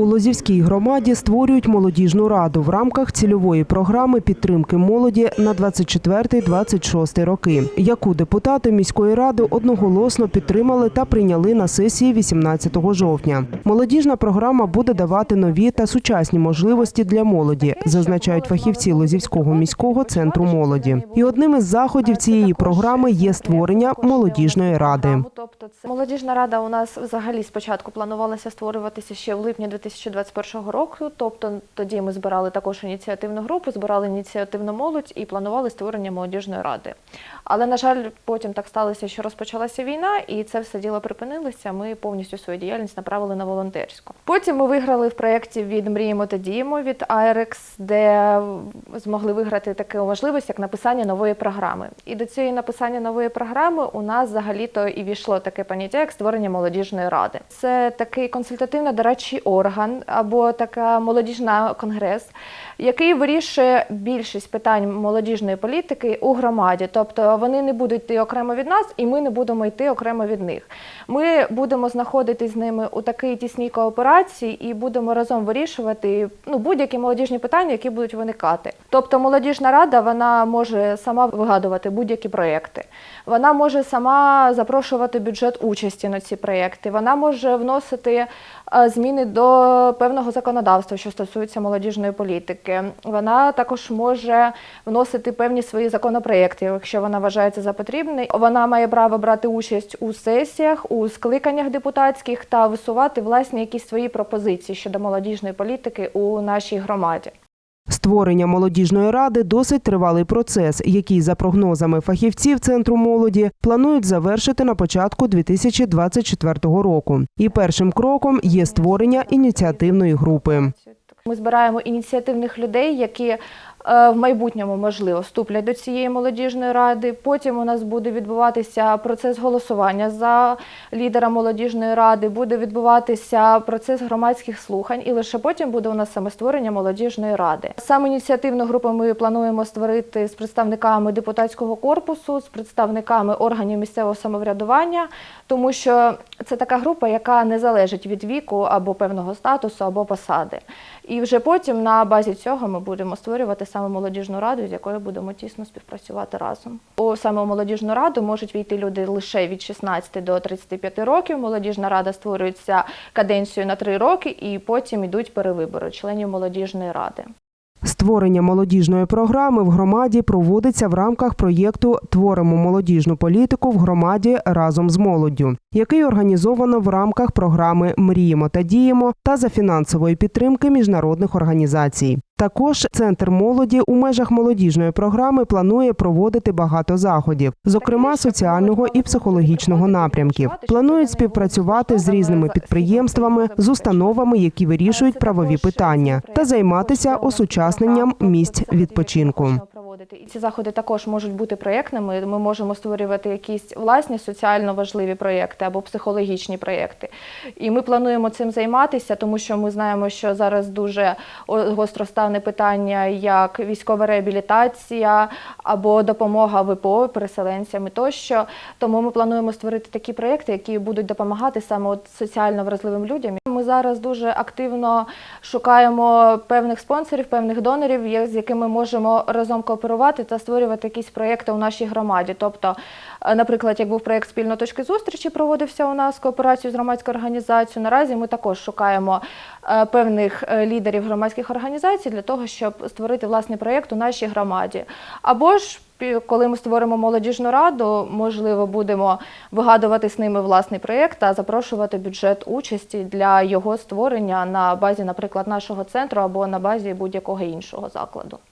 У Лозівській громаді створюють молодіжну раду в рамках цільової програми підтримки молоді на 24-26 роки, яку депутати міської ради одноголосно підтримали та прийняли на сесії 18 жовтня. Молодіжна програма буде давати нові та сучасні можливості для молоді, зазначають фахівці Лозівського міського центру молоді. І одним із заходів цієї програми є створення молодіжної ради. Тобто молодіжна рада у нас взагалі спочатку планувалася створюватися ще в липні 2021 року. Тобто тоді ми збирали також ініціативну групу, збирали ініціативну молодь і планували створення молодіжної ради. Але на жаль, потім так сталося, що розпочалася війна, і це все діло припинилося. Ми повністю свою діяльність направили на волонтерську. Потім ми виграли в проєкті від Мріємо та діємо від IREX, де змогли виграти таку можливість, як написання нової програми. І до цієї написання нової програми у нас взагалі-то і війшло таке поняття, як створення молодіжної ради. Це такий консультативно-дорадчий орган або така молодіжна конгрес, який вирішує більшість питань молодіжної політики у громаді. Тобто вони не будуть йти окремо від нас, і ми не будемо йти окремо від них. Ми будемо знаходитись з ними у такій тісній кооперації і будемо разом вирішувати ну, будь-які молодіжні питання, які будуть виникати. Тобто молодіжна рада вона може сама вигадувати будь-які проекти. Вона може сама запрошувати бюджет участі на ці проекти. Вона може вносити зміни до певного законодавства, що стосується молодіжної політики. Вона також може вносити певні свої законопроекти, якщо вона вважається за потрібне. Вона має право брати участь у сесіях, у скликаннях депутатських та висувати власні якісь свої пропозиції щодо молодіжної політики у нашій громаді. Створення молодіжної ради досить тривалий процес, який, за прогнозами фахівців центру молоді, планують завершити на початку 2024 року. І першим кроком є створення ініціативної групи. Ми збираємо ініціативних людей, які в майбутньому можливо вступлять до цієї молодіжної ради. Потім у нас буде відбуватися процес голосування за лідера молодіжної ради, буде відбуватися процес громадських слухань, і лише потім буде у нас саме створення молодіжної ради. Саме ініціативну групу ми плануємо створити з представниками депутатського корпусу, з представниками органів місцевого самоврядування, тому що це така група, яка не залежить від віку або певного статусу, або посади. І вже потім на базі цього ми будемо створювати саме молодіжну раду, з якою будемо тісно співпрацювати разом. У саме молодіжну раду можуть війти люди лише від 16 до 35 років. Молодіжна рада створюється каденцією на 3 роки, і потім йдуть перевибори членів молодіжної ради. Створення молодіжної програми в громаді проводиться в рамках проєкту Творимо молодіжну політику в громаді разом з молоддю, який організовано в рамках програми Мріємо та діємо та за фінансової підтримки міжнародних організацій. Також центр молоді у межах молодіжної програми планує проводити багато заходів, зокрема соціального і психологічного напрямків. Планують співпрацювати з різними підприємствами, з установами, які вирішують правові питання, та займатися осучасненням місць відпочинку. Проводити. І ці заходи також можуть бути проєктними. Ми можемо створювати якісь власні соціально важливі проєкти або психологічні проєкти. І ми плануємо цим займатися, тому що ми знаємо, що зараз дуже гостро стане питання як військова реабілітація або допомога ВПО переселенцям тощо. Тому ми плануємо створити такі проєкти, які будуть допомагати саме от соціально вразливим людям. Ми зараз дуже активно шукаємо певних спонсорів, певних донорів, з якими можемо разом кооперувати та створювати якісь проєкти у нашій громаді. Тобто, е, наприклад, як був проєкт спільно точки зустрічі, проводився у нас кооперацію з громадською організацією. Наразі ми також шукаємо е, певних е, лідерів громадських організацій для того, щоб створити власний проєкт у нашій громаді. Або ж коли ми створимо молодіжну раду, можливо, будемо вигадувати з ними власний проєкт та запрошувати бюджет участі для його створення на базі, наприклад, нашого центру або на базі будь-якого іншого закладу.